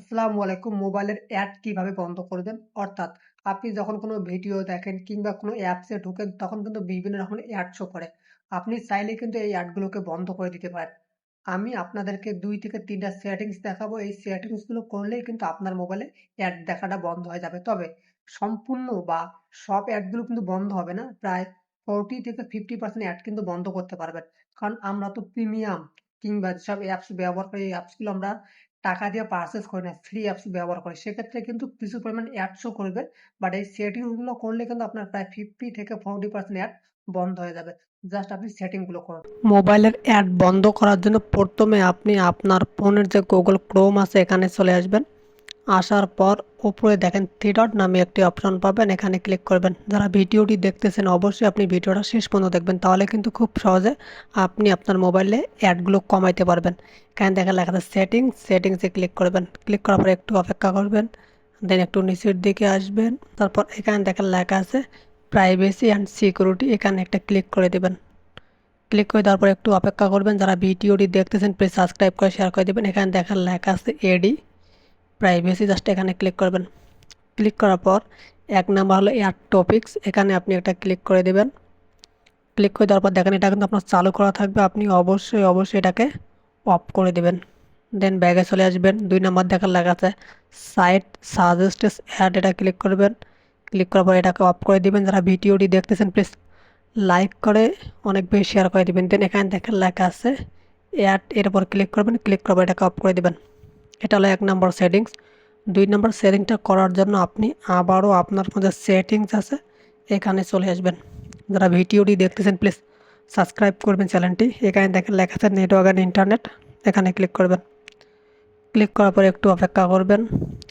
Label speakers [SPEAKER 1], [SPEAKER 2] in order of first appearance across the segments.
[SPEAKER 1] আসসালামু আলাইকুম মোবাইলের অ্যাড কীভাবে বন্ধ করবেন অর্থাৎ আপনি যখন কোনো ভিডিও দেখেন কিংবা কোনো অ্যাপসে ঢোকেন, তখন কিন্তু বিভিন্ন রকমের অ্যাড শো করে। আপনি চাইলে কিন্তু এই অ্যাডগুলোকে বন্ধ করে দিতে পারেন। আমি আপনাদেরকে দুই থেকে তিনটা সেটিংস দেখাবো। এই সেটিংসগুলো করলেই কিন্তু আপনার মোবাইলে অ্যাড দেখাটা বন্ধ হয়ে যাবে। তবে সম্পূর্ণ বা সব অ্যাডগুলো কিন্তু বন্ধ হবে না। প্রায় ফোরটি থেকে ফিফটি পার্সেন্ট অ্যাড কিন্তু বন্ধ করতে পারবেন। কারণ আমরা তো প্রিমিয়াম কিংবা যেসব অ্যাপস ব্যবহার করি, এই অ্যাপসগুলো আমরা টাকা দিয়ে পারচেস করে না ফ্রি অ্যাপস ব্যবহার করে। সেক্ষেত্রে কিন্তু কিছু পরিমাণ অ্যাড শো করবে বাট এই সেটিংসগুলো করলে কিন্তু আপনার প্রায় ফিফটি থেকে ফোরটি পার্সেন্ট অ্যাড বন্ধ হয়ে যাবে। জাস্ট আপনি সেটিংগুলো করুন। মোবাইলের অ্যাড বন্ধ করার জন্য প্রথমে আপনি আপনার ফোনের যে গুগল ক্রোম আছে, এখানে চলে আসবেন। আসার পর উপরে দেখেন থ্রি ডট নামে একটি অপশন পাবেন। এখানে ক্লিক করবেন। যারা ভিডিওটি দেখতেছেন, অবশ্যই আপনি ভিডিওটা শেষ পর্যন্ত দেখবেন। তাহলে কিন্তু খুব সহজে আপনি আপনার মোবাইলে অ্যাডগুলো কমাইতে পারবেন। এখানে দেখেন লেখা আছে সেটিংস সেটিংসে ক্লিক করবেন। ক্লিক করার পর একটু অপেক্ষা করবেন। দেন একটু নিচের দিকে আসবেন। তারপর এখানে দেখেন লেখা আছে প্রাইভেসি অ্যান্ড সিকিউরিটি এখানে একটা ক্লিক করে দেবেন। ক্লিক করে দেওয়ার পর একটু অপেক্ষা করবেন। যারা ভিডিওটি দেখতেছেন প্লিজ সাবস্ক্রাইব করে শেয়ার করে দেবেন। এখানে দেখার লেখা আছে এডি প্রাইভেসি জাস্ট এখানে ক্লিক করবেন। ক্লিক করার পর এক নাম্বার হলো এয়ার টপিক্স এখানে আপনি একটা ক্লিক করে দেবেন। ক্লিক করে দেওয়ার পর দেখেন এটা কিন্তু আপনার চালু করা থাকবে, আপনি অবশ্যই অবশ্যই এটাকে অফ করে দেবেন। দেন ব্যাগে চলে আসবেন, দুই নাম্বার দেখার লেখা আছে সাইট সাজেস্টেস অ্যাড এটা ক্লিক করবেন। ক্লিক করার পর এটাকে অফ করে দিবেন, যারা ভিডিওটি দেখতেছেন প্লিজ লাইক করে অনেক বেশি শেয়ার করে দিবেন। দেন এখানে দেখেন লেখা আছে অ্যাড এর উপর ক্লিক করবেন ক্লিক করার পর এটাকে অফ করে দিবেন। এটা হলো এক নম্বর সেটিংস দুই নম্বর সেটিংটা করার জন্য আপনি আবারও আপনার মধ্যে সেটিংস আছে, এখানে চলে আসবেন। যারা ভিডিওটি দেখতেছেন প্লিজ সাবস্ক্রাইব করবেন চ্যানেলটি। এখানে দেখেন লেখা আছে নেটওয়ার্ক অ্যান্ড ইন্টারনেট এখানে ক্লিক করবেন। ক্লিক করার পরে একটু অপেক্ষা করবেন।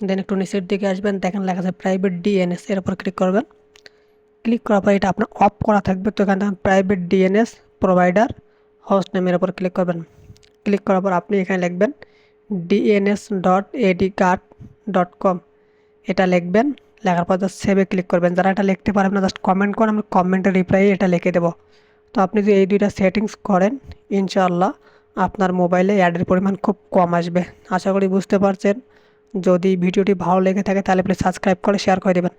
[SPEAKER 1] দেন একটু নিচের দিকে আসবেন। দেখেন লেখা আছে প্রাইভেট ডিএনএস এর উপর ক্লিক করবেন। ক্লিক করার পর এটা আপনার অফ করা থাকবে। তো এখানে প্রাইভেট ডিএনএস প্রোভাইডার হোস্ট নেমের উপর ক্লিক করবেন। ক্লিক করার পর আপনি এখানে লিখবেন DNS dot ad guard dot com এটা লিখবেন, লেখার পর জাস্ট সেভে ক্লিক করবেন। যারা এটা লিখতে পারবেন না জাস্ট কমেন্ট করেন, আমি কমেন্টের রিপ্লাই এটা লিখে দেবো। তো আপনি যদি এই দুইটা সেটিংস করেন, ইনশাআল্লাহ আপনার মোবাইলে অ্যাডের পরিমাণ খুব কম আসবে। আশা করি বুঝতে পারছেন। যদি ভিডিওটি ভালো লেগে থাকে, তাহলে প্লিজ সাবস্ক্রাইব করে শেয়ার করে দেবেন।